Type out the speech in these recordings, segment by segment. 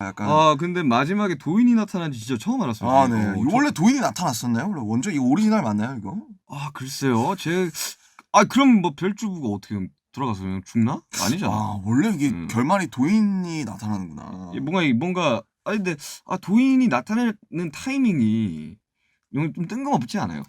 약간 아 근데 마지막에 도인이 나타난지 진짜 처음 알았어요. 아. 네. 어, 저- 원래 도인이 나타났었나요? 원래 원조 이 오리지널 맞나요, 이거? 아 글쎄요. 제 아 그럼 뭐 별주부가 어떻게 돌아가서 그냥 죽나? 아니잖아. 아, 원래 이게 음. 결말이 도인이 나타나는구나. 이게 뭔가 이- 뭔가 아 근데 아 도인이 나타나는 타이밍이 이건 좀 뜬금없지 않아요?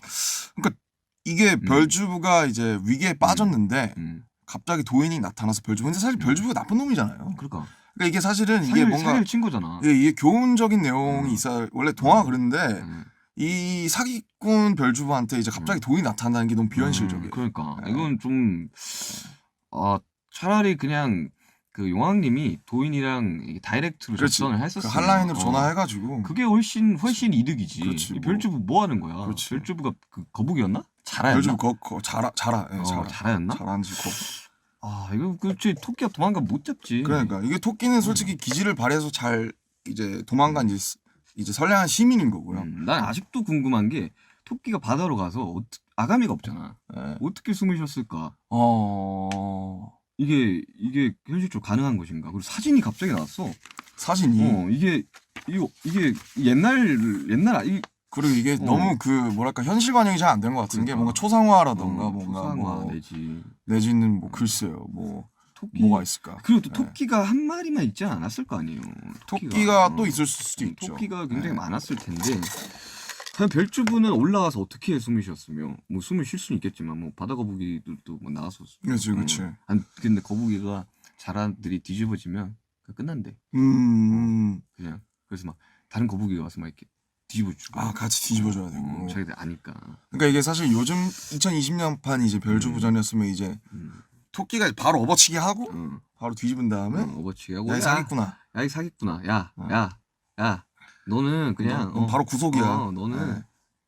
이게 음. 별주부가 이제 위기에 빠졌는데 음. 갑자기 도인이 나타나서 별주부. 근데 사실 별주부가 나쁜 놈이잖아요. 그러니까 그러니까 이게 사실은 이게 사기를, 뭔가 사기를 친 거잖아. 이게, 이게 교훈적인 내용이 음. 있어. 원래 동화 가 그런데 음. 이 사기꾼 별주부한테 이제 갑자기 도인이 나타나는 게 너무 비현실적이에요. 음, 그러니까 네. 이건 좀 아, 차라리 그냥 그 용왕님이 도인이랑 이게 다이렉트로 그렇지. 접선을 그 했었어. 한라인으로 전화해가지고 그게 훨씬 훨씬 이득이지. 그렇지, 이 뭐. 별주부 뭐 하는 거야? 그렇지. 별주부가 그 거북이였나? 자라였나? 별주부 거, 거 자라 자라 예, 어, 자라 자라였나? 자라는지 거. 아 이거 그렇지 토끼가 도망가 못 잡지. 그러니까 이게 토끼는 솔직히 기지를 발휘해서 잘 이제 도망간 이제, 이제 선량한 시민인 거고요. 음, 난 아직도 궁금한 게 토끼가 바다로 가서 어떻- 아가미가 없잖아. 예. 어떻게 숨을 쉬었을까? 어 이게 이게 현실적으로 가능한 것인가? 그리고 사진이 갑자기 나왔어. 사진이 어 이게 이거 이게 옛날 옛날 아- 이 그리고 이게 어. 너무 그 뭐랄까 현실 반영이 잘 안 된 것 같은 게 그러니까. 뭔가 초상화라던가 어, 뭔가 초상화 뭐 내지 내지는 뭐 글쎄요 뭐 토끼 뭐가 있을까? 그리고 또 네. 토끼가 한 마리만 있지 않았을 거 아니에요. 토끼가 어. 또 있을 수도 음, 있죠. 토끼가 굉장히 네. 많았을 텐데 과연 별주부는 올라가서 어떻게 숨을 쉬었으며 뭐 숨을 쉴 수는 있겠지만 뭐 바다 거북이들도 뭐 나와서 그렇지, 그렇지. 어, 안 근데 거북이가 자라들이 뒤집어지면 그냥 끝난대 음, 그냥 그래서 막 다른 거북이가 와서 막 이렇게 뒤집어주고 아 같이 뒤집어줘야 되고. 어, 자기들 아니까 그러니까 이게 사실 요즘 2020년판 이제 별주부전이었으면 이제 음, 토끼가 바로 업어치기 하고 음, 바로 뒤집은 다음에 어, 어버치 하고 야, 야, 사기꾼아. 야, 이 사기꾼아 야 어. 야, 야, 너는 그냥 넌 어, 바로 구속이야. 어, 너는 네.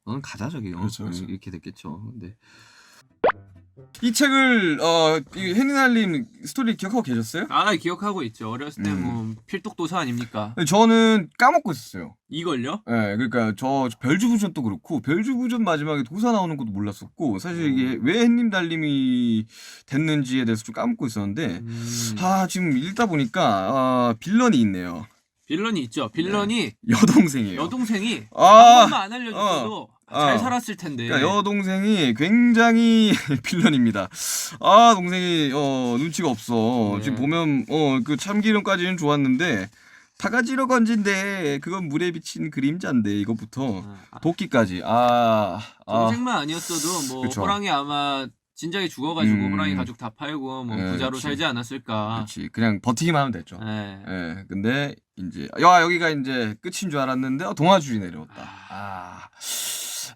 너는 가자 저기 어, 그렇죠, 그렇죠. 이렇게 됐겠죠. 근데 이 책을 어 해니날님 스토리 기억하고 계셨어요? 아 기억하고 있죠. 어렸을 때 음. 뭐 필독도서 아닙니까? 저는 까먹고 있었어요. 이걸요? 예, 그러니까 저 별주부전도 그렇고 별주부전 마지막에 도사 나오는 것도 몰랐었고 사실 이게 왜 햇님 달님이 됐는지에 대해서 좀 까먹고 있었는데 음, 아 지금 읽다 보니까 아, 빌런이 있네요. 빌런이 있죠. 빌런이 여동생이에요. 여동생이 네. 아, 한 번만 안 알려줬어도 어, 잘 어. 살았을 텐데. 그러니까 여동생이 굉장히 빌런입니다. 아 동생이 어 눈치가 없어. 네. 지금 보면 어 그 참기름까지는 좋았는데 바가지로 건진데 그건 물에 비친 그림자인데 이것부터 아, 도끼까지 아, 아 동생만 아니었어도 뭐 그쵸. 호랑이 아마 진작에 죽어가지고 음. 호랑이 가족 다 팔고 뭐 네, 부자로 그치. 살지 않았을까. 그렇지 그냥 버티기만 하면 됐죠. 네. 예, 근데 이제 야 여기가 이제 끝인 줄 알았는데 어, 동아줄이 내려왔다. 아,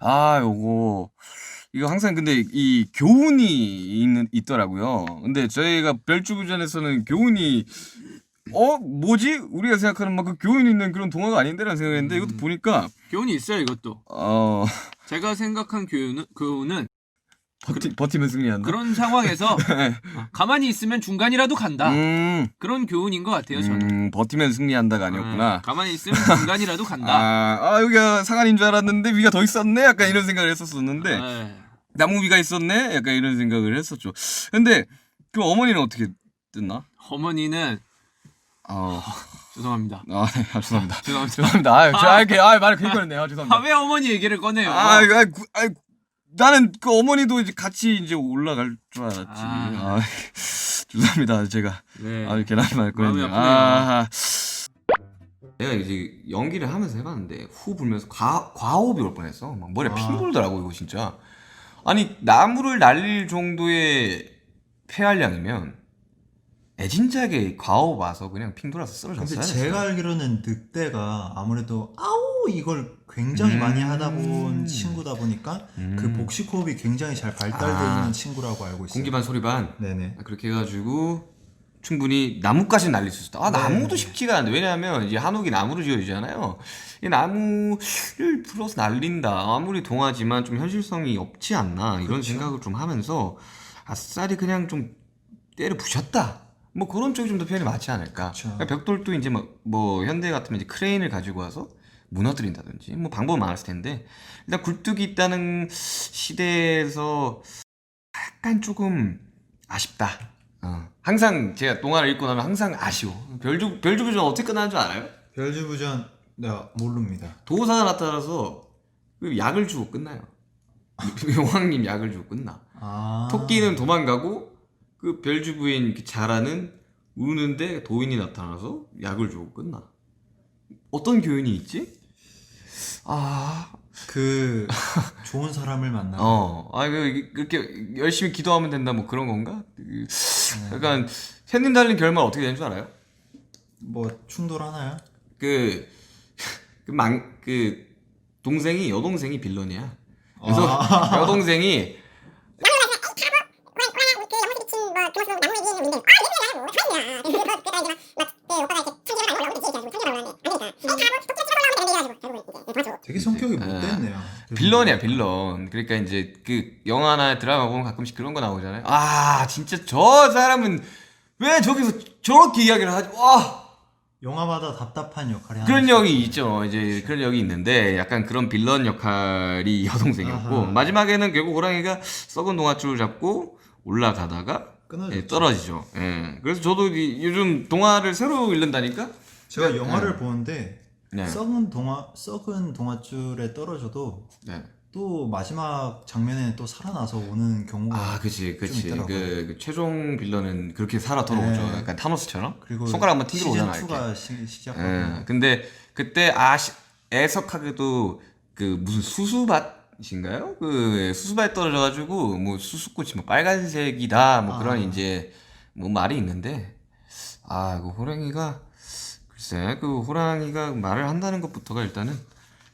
아 요거 이거 항상 근데 이 교훈이 있는 있더라고요. 근데 저희가 별주부전에서는 교훈이 어 뭐지 우리가 생각하는 막 그 교훈 있는 그런 동화가 아닌데라는 생각했는데 이것도 음. 보니까 교훈이 있어요 이것도. 어 제가 생각한 교훈은, 교훈은 버티, 버티면 승리한다. 그런 상황에서 네. 아, 가만히 있으면 중간이라도 간다. 음, 그런 교훈인 것 같아요 저는. 음, 버티면 승리한다가 아니었구나. 네, 가만히 있으면 중간이라도 간다. 아, 아 여기가 상한인 줄 알았는데 위가 더 있었네. 약간 이런 생각을 했었었는데 네. 나무 위가 있었네. 약간 이런 생각을 했었죠. 근데 그 어머니는 어떻게 됐나? 어머니는 아, 죄송합니다. 아, 네, 아 죄송합니다. 죄송합니다. 죄송합니다. 아, 저, 아, 이렇게 아 말을 괜히 꺼냈네요. 아, 아, 죄송합니다. 왜 어머니 얘기를 꺼내요? 아, 아, 아, 구- 아, 나는 그 어머니도 이제 같이 이제 올라갈 줄 알았지. 아. 아, 죄송합니다. 제가 네. 아, 계란 말 마음이 꺼냈네요. 아프네요. 아, 내가 이제 연기를 하면서 해봤는데 후 불면서 과, 과호흡이 올 뻔했어. 막 머리에 핑 아. 돌더라고 이거 진짜. 아니 나무를 날릴 정도의 폐활량이면 애진작에 과호흡 와서 그냥 핑 돌아서 쓰러졌어요. 근데 제가 알기로는 늑대가 아무래도 아우 이걸 굉장히 음. 많이 하다 본 친구다 보니까 음. 그 복식 호흡이 굉장히 잘 발달되어 아. 있는 친구라고 알고 있어요. 공기반 소리반 네네. 그렇게 해가지고 충분히 나무까지 날릴 수 있었다. 아 네. 나무도 쉽지가 않은데 왜냐하면 이제 한옥이 나무로 지어지잖아요. 이 나무를 불어서 날린다. 아무리 동화지만 좀 현실성이 없지 않나 이런 그렇죠. 생각을 좀 하면서 아싸리 그냥 좀 때려 부셨다. 뭐 그런 쪽이 좀 더 표현이 맞지 않을까. 그러니까 벽돌도 이제 뭐, 뭐 현대 같으면 이제 크레인을 가지고 와서 무너뜨린다든지 뭐 방법은 많았을 텐데 일단 굴뚝이 있다는 시대에서 약간 조금 아쉽다. 어. 항상 제가 동화를 읽고 나면 항상 아쉬워. 별주 별주부전 어떻게 끝나는 줄 알아요? 별주부전 내가 모릅니다. 도사가 나타나서 그 약을 주고 끝나요. 용왕님 약을 주고 끝나. 아 토끼는 도망가고 그 별주부인 그 자라는 우는데 도인이 나타나서 약을 주고 끝나. 어떤 교훈이 있지? 아, 그 좋은 사람을 만나. 어, 아, 그, 그렇게 열심히 기도하면 된다, 뭐 그런 건가? 그, 약간, 샌님 달린 결말 어떻게 되는 줄 알아요? 뭐 충돌하나요? 그, 그 망, 그, 동생이, 여동생이 빌런이야. 그래서, 아. 여동생이, 되게 성격이 네. 못됐네요. 빌런이야, 빌런. 그러니까 이제, 그, 영화나 드라마 보면 가끔씩 그런 거 나오잖아요. 아, 진짜 저 사람은 왜 저기서 저렇게 이야기를 하지? 와! 영화마다 답답한 역할이 그런 하나씩 역이 있죠. 이제 그런 역이 있는데 약간 그런 빌런 역할이 여동생이었고 아하. 마지막에는 결국 호랑이가 썩은 동아줄을 잡고 올라가다가 끊어졌죠. 예, 떨어지죠. 예. 그래서 저도 이- 요즘 동화를 새로 읽는다니까. 제가 영화를 보는데 네. 썩은 동화 썩은 동화줄에 떨어져도 네. 또 마지막 장면에 또 살아나서 오는 경우가 아, 그치, 그치. 있더라고요. 그, 그 최종 빌런은 그렇게 살아 돌아오죠. 네. 약간 타노스처럼. 그리고 손가락 한번 오잖아. 시즌 이렇게. 2가 시, 시작하고 예. 근데 그때 아 시- 애석하게도 그 무슨 수수밭 인가요? 그 수수밭 떨어져가지고 뭐 수수꽃이 뭐 빨간색이다 뭐 그런 아. 이제 뭐 말이 있는데 아 그 호랑이가 글쎄 그 호랑이가 말을 한다는 것부터가 일단은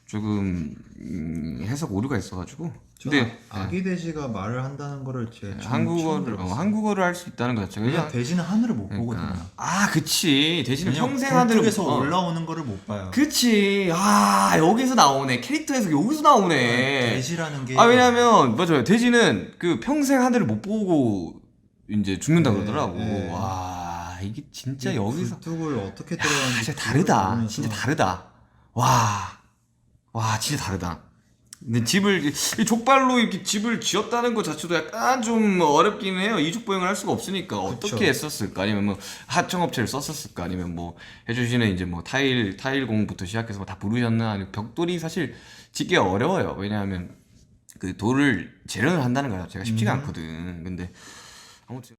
조금 음, 해석 오류가 있어가지고 근데 근데 아기 돼지가 말을 한다는 거를 제 예, 한국어를 어, 한국어를 할 수 있다는 것 자체가 그냥 돼지는 하늘을 못 보거든요. 그러니까. 아 그치 왜냐면 평생 하늘을 못 봐. 올라오는 거를 못 봐요. 그치. 아, 여기서 나오네. 캐릭터에서 여기서 나오네. 돼지라는 게 아, 왜냐면, 맞아요. 돼지는 그 평생 하늘을 못 보고 이제 죽는다 네, 그러더라고. 네. 와, 이게 진짜 이 여기서. 굴뚝을 어떻게 야, 들어가는지 진짜 다르다. 진짜 다르다. 와. 와, 진짜 다르다. 근데 집을, 이 족발로 이렇게 집을 지었다는 것 자체도 약간 좀 어렵기는 해요. 이족 보행을 할 수가 없으니까. 어떻게. 했었을까? 아니면 뭐 하청업체를 썼었을까? 아니면 뭐 해주시는 이제 뭐 타일, 타일공부터 시작해서 뭐다 부르셨나? 아니면 벽돌이 사실 짓기 어려워요. 왜냐하면 그 돌을 재련을 한다는 거 자체가 쉽지가 음. 않거든. 근데 아무튼.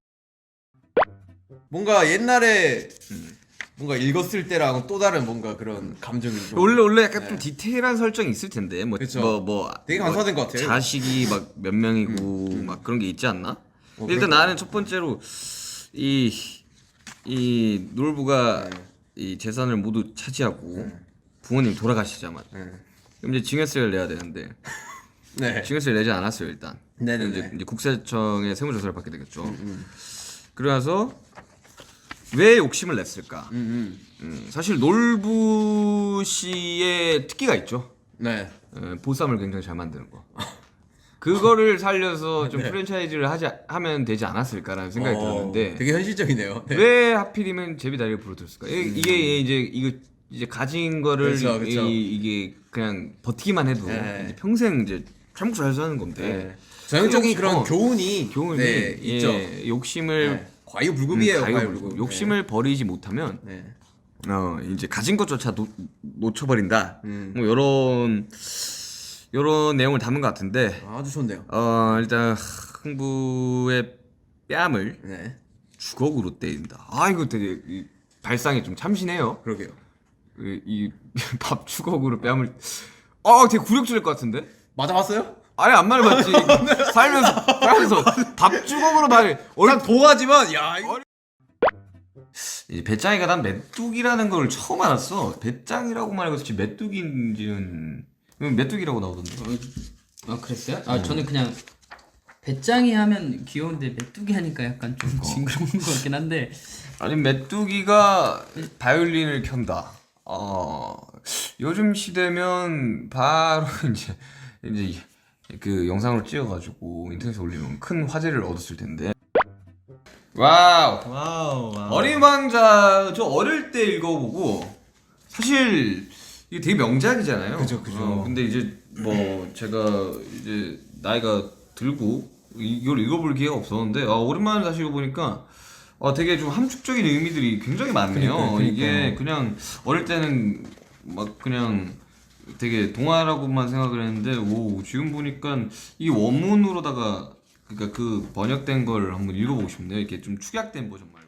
뭔가 옛날에 뭔가 읽었을 때랑 또 다른 뭔가 그런 감정이 좀 원래 원래 약간 네. 좀 디테일한 설정이 있을 텐데 뭐 그쵸. 뭐 뭐 되게 뭐 완성된 것 같아요. 자식이 막 몇 명이고 막 그런 게 있지 않나? 뭐 일단 그런 거. 나는 첫 번째로 이 이 놀부가 네. 이 재산을 모두 차지하고 부모님 돌아가시자마자 네. 그럼 이제 증여세를 내야 되는데 네. 증여세를 내지 않았어요 일단. 네네네. 이제, 이제 국세청에 세무조사를 받게 되겠죠. 그래서 왜 욕심을 냈을까? 음, 음. 음, 사실 놀부 씨의 특기가 있죠. 네. 에, 보쌈을 굉장히 잘 만드는 거. 그거를 살려서 좀 프랜차이즈를 하지 하면 되지 않았을까라는 생각이 어, 들었는데 되게 현실적이네요. 네. 왜 하필이면 제비다리를 부러뜨렸을까? 이- 이게 이제 이거 이제 가진 거를 그렇죠, 그렇죠. 이, 게 그냥 버티기만 해도 네. 이제 평생 이제 잘 먹고 잘 사는 건데 네. 전형적인 그런 어, 교훈이 교훈이 네, 예, 있죠. 욕심을 네. 과유불급이에요. 음, 과유불급. 욕심을 버리지 못하면 네. 어 이제 가진 것조차 놓, 놓쳐버린다. 음. 뭐 요런 요런 내용을 담은 것 같은데 아주 좋네요. 어 일단 흥부의 뺨을 네. 주걱으로 때린다. 아 이거 되게 이 발상이 좀 참신해요. 그러게요. 이 밥 주걱으로 뺨을 아 되게 굴욕적일 것 같은데? 맞아봤어요? 아니 안 말해봤지. 살면서 살면서 밥 주걱으로 말난 보아지만 야 이거 이제 배짱이가 난 메뚜기라는 걸 처음 알았어. 배짱이라고 말하고 있지 메뚜기인지는 메뚜기라고 나오던데. 아 그랬어요? 아 저는 그냥 배짱이 하면 귀여운데 메뚜기 하니까 약간 좀 징그러운 것 같긴 한데 아니 메뚜기가 바이올린을 켠다. 어 요즘 시대면 바로 이제 이제 그 영상으로 찍어가지고 인터넷에 올리면 큰 화제를 얻었을 텐데. 와우. 와우, 와우. 어린 왕자 저 어릴 때 읽어보고 사실 이게 되게 명작이잖아요. 그죠, 그죠. 어, 근데 이제 뭐 제가 이제 나이가 들고 이걸 읽어볼 기회가 없었는데 아, 오랜만에 다시 읽어보니까 어 되게 좀 함축적인 의미들이 굉장히 많네요. 그러니까요, 그러니까요. 이게 그냥 어릴 때는 막 그냥 되게 동화라고만 생각을 했는데 오 지금 보니까 이 원문으로다가 그러니까 그 번역된 걸 한번 읽어보고 싶네요. 이렇게 좀 축약된 버전 말고.